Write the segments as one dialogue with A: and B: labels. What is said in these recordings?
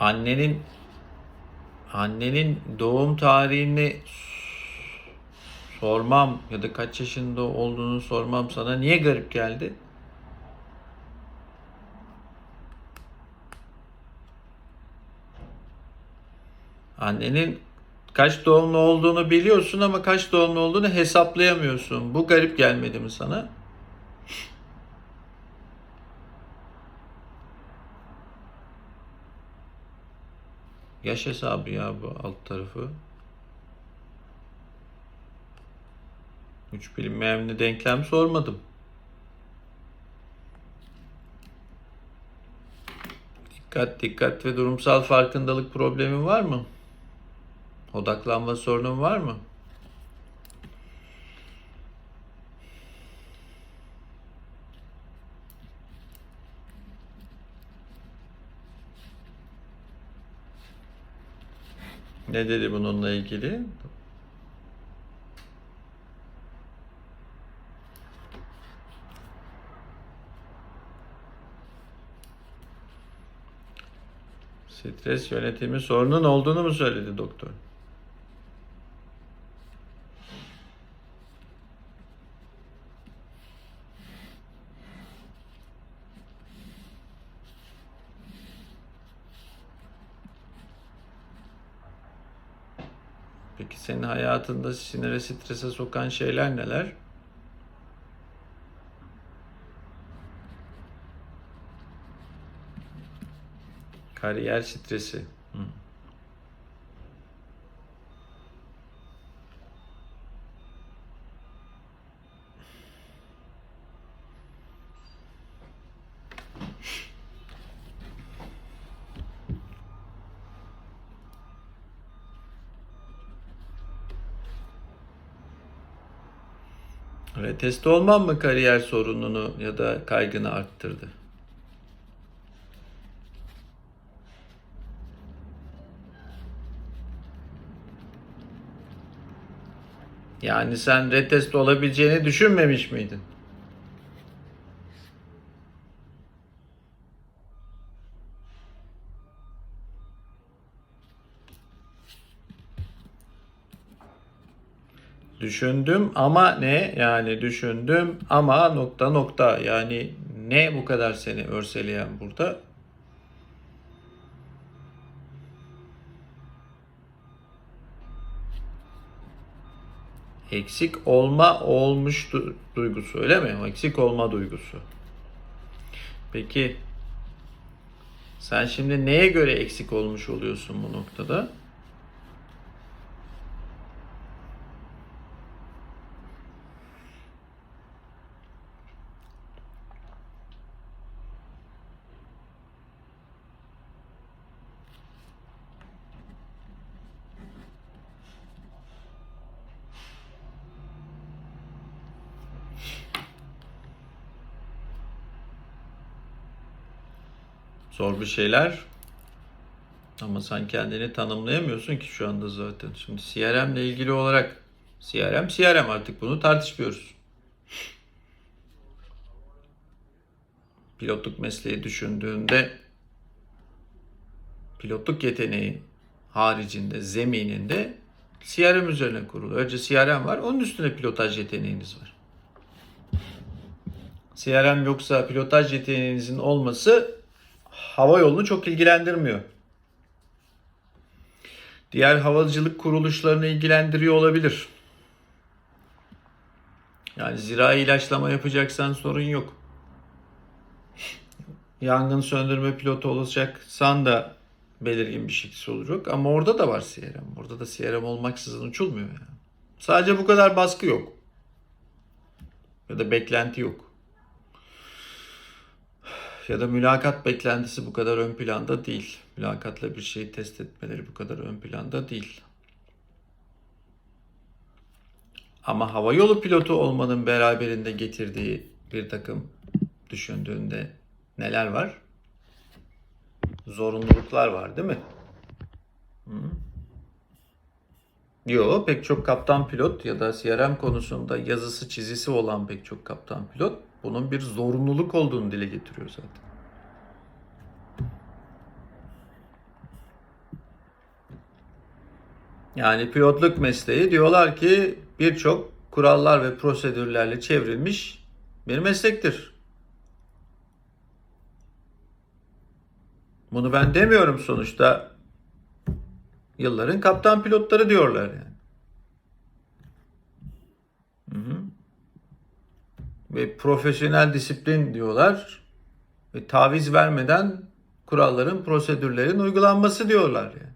A: Annenin annenin doğum tarihini sormam ya da kaç yaşında olduğunu sormam sana niye garip geldi? Annenin kaç doğumlu olduğunu biliyorsun ama kaç doğumlu olduğunu hesaplayamıyorsun. Bu garip gelmedi mi sana? Yaş hesabı ya bu alt tarafı. Üç bilinmeyenli denklem sormadım. Dikkat dikkat ve durumsal farkındalık problemi var mı? Odaklanma sorunun var mı? Ne dedi bununla ilgili? Stres yönetimi sorunun olduğunu mu söyledi doktor? Peki senin hayatında sinire strese sokan şeyler neler? Kariyer stresi. Retest olmam mı kariyer sorununu ya da kaygını arttırdı? Yani sen retest olabileceğini düşünmemiş miydin? Düşündüm ama ne? Yani düşündüm ama nokta nokta. Yani ne bu kadar seni örseleyen burada? Eksik olma olmuş du- duygusu öyle mi? Eksik olma duygusu. Peki sen şimdi neye göre eksik olmuş oluyorsun bu noktada? Zor bir şeyler. Ama sen kendini tanımlayamıyorsun ki şu anda zaten. Şimdi CRM ile ilgili olarak CRM CRM artık bunu tartışmıyoruz. Pilotluk mesleği düşündüğünde pilotluk yeteneği haricinde, zemininde CRM üzerine kurulu. Önce CRM var, onun üstüne pilotaj yeteneğiniz var. CRM yoksa pilotaj yeteneğinizin olması hava yolunu çok ilgilendirmiyor. Diğer havacılık kuruluşlarını ilgilendiriyor olabilir. Yani zirai ilaçlama yapacaksan sorun yok. Yangın söndürme pilotu olacaksan da belirgin bir şey olacak. Ama orada da var CRM. Orada da CRM olmaksızın uçulmuyor yani. Sadece bu kadar baskı yok. Ya da beklenti yok ya da mülakat beklentisi bu kadar ön planda değil. Mülakatla bir şeyi test etmeleri bu kadar ön planda değil. Ama hava yolu pilotu olmanın beraberinde getirdiği bir takım düşündüğünde neler var? Zorunluluklar var değil mi? Hı? Yo, pek çok kaptan pilot ya da CRM konusunda yazısı çizisi olan pek çok kaptan pilot bunun bir zorunluluk olduğunu dile getiriyor zaten. Yani pilotluk mesleği diyorlar ki birçok kurallar ve prosedürlerle çevrilmiş bir meslektir. Bunu ben demiyorum sonuçta. Yılların kaptan pilotları diyorlar yani. Hı hı. Ve profesyonel disiplin diyorlar. Ve taviz vermeden kuralların, prosedürlerin uygulanması diyorlar yani.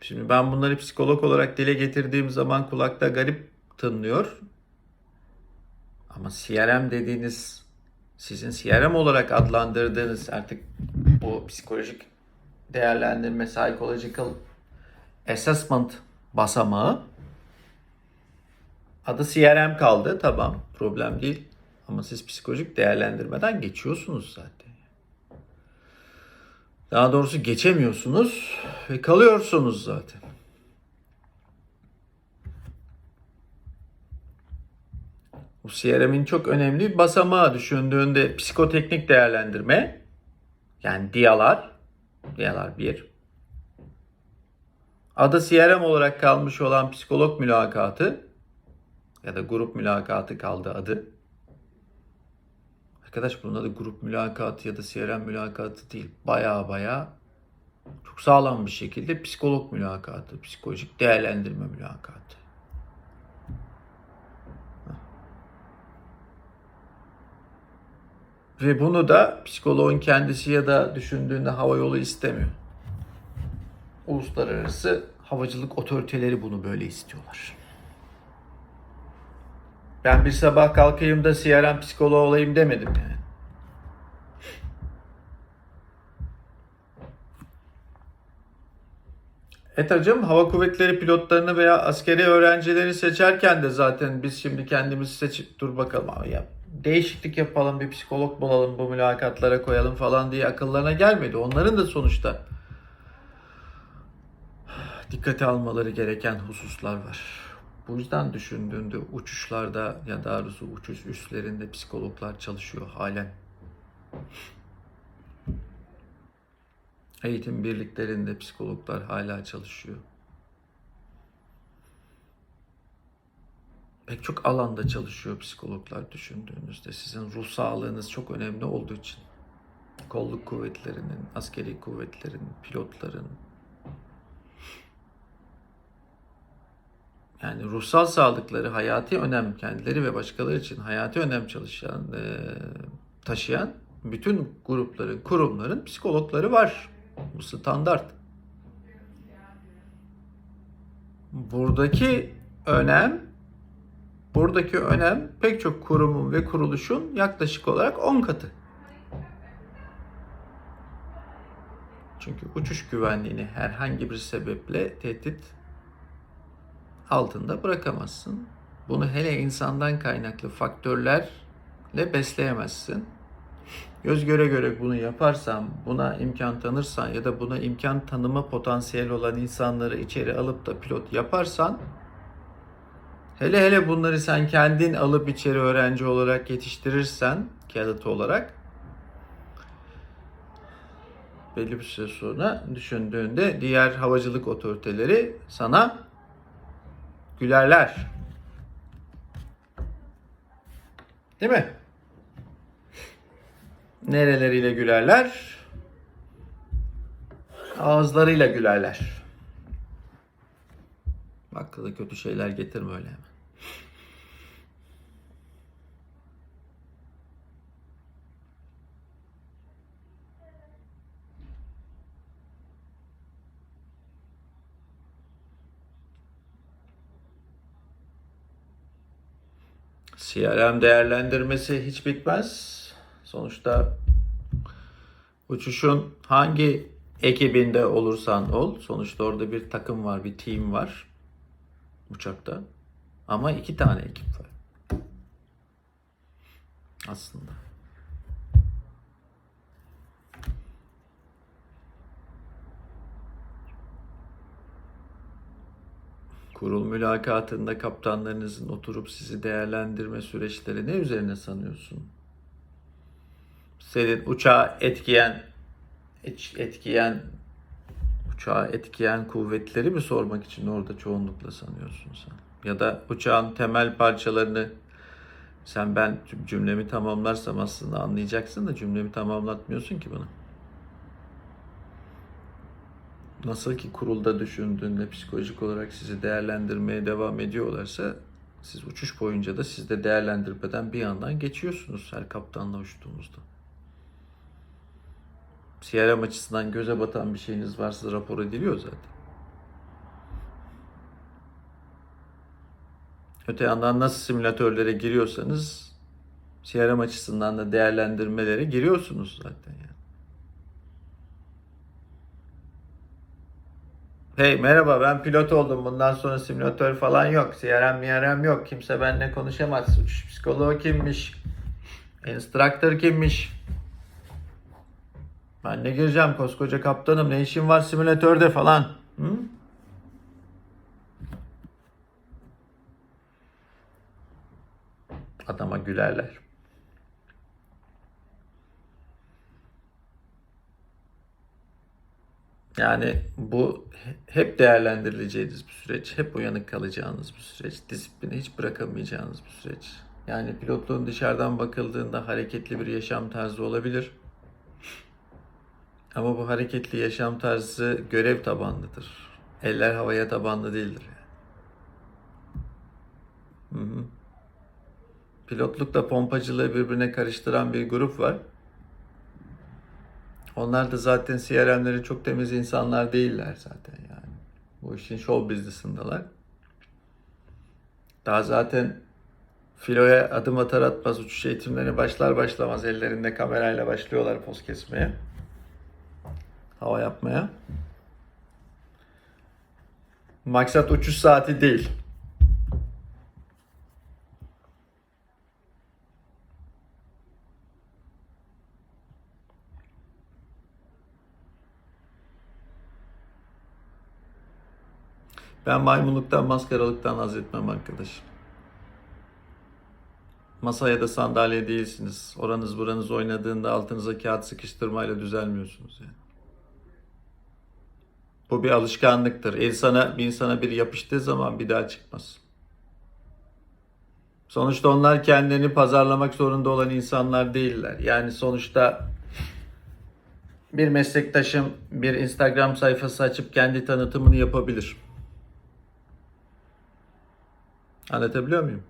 A: Şimdi ben bunları psikolog olarak dile getirdiğim zaman kulakta garip tınlıyor. Ama CRM dediğiniz, sizin CRM olarak adlandırdığınız artık bu psikolojik değerlendirme, psychological assessment basamağı adı CRM kaldı. Tamam, problem değil. Ama siz psikolojik değerlendirmeden geçiyorsunuz zaten. Daha doğrusu geçemiyorsunuz ve kalıyorsunuz zaten. Bu CRM'in çok önemli bir basamağı düşündüğünde psikoteknik değerlendirme yani diyalar diyalar bir adı CRM olarak kalmış olan psikolog mülakatı ya da grup mülakatı kaldı adı. Arkadaş bunun adı grup mülakatı ya da CRM mülakatı değil. Baya baya çok sağlam bir şekilde psikolog mülakatı, psikolojik değerlendirme mülakatı. Ve bunu da psikoloğun kendisi ya da düşündüğünde hava yolu istemiyor. Uluslararası havacılık otoriteleri bunu böyle istiyorlar. Ben bir sabah kalkayım da CRM psikoloğu olayım demedim yani. Etacım hava kuvvetleri pilotlarını veya askeri öğrencileri seçerken de zaten biz şimdi kendimizi seçip dur bakalım abi ya değişiklik yapalım bir psikolog bulalım bu mülakatlara koyalım falan diye akıllarına gelmedi. Onların da sonuçta dikkate almaları gereken hususlar var. Bu yüzden düşündüğünde uçuşlarda ya da doğrusu uçuş üslerinde psikologlar çalışıyor halen. Eğitim birliklerinde psikologlar hala çalışıyor. Pek çok alanda çalışıyor psikologlar düşündüğünüzde. Sizin ruh sağlığınız çok önemli olduğu için. Kolluk kuvvetlerinin, askeri kuvvetlerin, pilotların, yani ruhsal sağlıkları hayati önem kendileri ve başkaları için hayati önem çalışan, e, taşıyan bütün grupların, kurumların psikologları var. Bu standart. Buradaki önem buradaki önem pek çok kurumun ve kuruluşun yaklaşık olarak 10 katı. Çünkü uçuş güvenliğini herhangi bir sebeple tehdit altında bırakamazsın. Bunu hele insandan kaynaklı faktörlerle besleyemezsin. Göz göre göre bunu yaparsan, buna imkan tanırsan ya da buna imkan tanıma potansiyeli olan insanları içeri alıp da pilot yaparsan hele hele bunları sen kendin alıp içeri öğrenci olarak yetiştirirsen kağıt olarak belli bir süre sonra düşündüğünde diğer havacılık otoriteleri sana gülerler. Değil mi? Nereleriyle gülerler? Ağızlarıyla gülerler. Aklıma kötü şeyler getirme öyle hemen. CRM değerlendirmesi hiç bitmez. Sonuçta uçuşun hangi ekibinde olursan ol, sonuçta orada bir takım var, bir team var uçakta. Ama iki tane ekip var. Aslında. Kurul mülakatında kaptanlarınızın oturup sizi değerlendirme süreçleri ne üzerine sanıyorsun? Senin uçağı etkileyen etkileyen uçağı etkileyen kuvvetleri mi sormak için orada çoğunlukla sanıyorsun sen? Ya da uçağın temel parçalarını sen ben cümlemi tamamlarsam aslında anlayacaksın da cümlemi tamamlatmıyorsun ki bana. Nasıl ki kurulda düşündüğünde psikolojik olarak sizi değerlendirmeye devam ediyorlarsa siz uçuş boyunca da siz de değerlendirmeden bir yandan geçiyorsunuz her kaptanla uçtuğunuzda. CRM açısından göze batan bir şeyiniz varsa rapor ediliyor zaten. Öte yandan nasıl simülatörlere giriyorsanız CRM açısından da değerlendirmelere giriyorsunuz zaten yani. Hey merhaba ben pilot oldum. Bundan sonra simülatör falan yok. CRM MRM yok. Kimse benimle konuşamaz. Uçuş psikoloğu kimmiş? Instructor kimmiş? Ben ne gireceğim koskoca kaptanım. Ne işim var simülatörde falan? Hı? Adama gülerler. Yani bu hep değerlendirileceğiniz bir süreç. Hep uyanık kalacağınız bir süreç. Disiplini hiç bırakamayacağınız bir süreç. Yani pilotluğun dışarıdan bakıldığında hareketli bir yaşam tarzı olabilir. Ama bu hareketli yaşam tarzı görev tabanlıdır. Eller havaya tabanlı değildir. Hı hı. Pilotlukla pompacılığı birbirine karıştıran bir grup var. Onlar da zaten CRM'leri çok temiz insanlar değiller zaten yani. Bu işin show business'ındalar. Daha zaten filoya adım atar atmaz uçuş eğitimlerine başlar başlamaz ellerinde kamerayla başlıyorlar poz kesmeye. Hava yapmaya. Maksat uçuş saati değil. Ben maymunluktan, maskaralıktan haz etmem arkadaş. Masaya da sandalye değilsiniz. Oranız buranız oynadığında altınıza kağıt sıkıştırmayla düzelmiyorsunuz yani. Bu bir alışkanlıktır. İnsana, bir insana bir yapıştığı zaman bir daha çıkmaz. Sonuçta onlar kendini pazarlamak zorunda olan insanlar değiller. Yani sonuçta bir meslektaşım bir Instagram sayfası açıp kendi tanıtımını yapabilir. Anlatabiliyor muyum?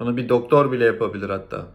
A: Bunu bir doktor bile yapabilir hatta.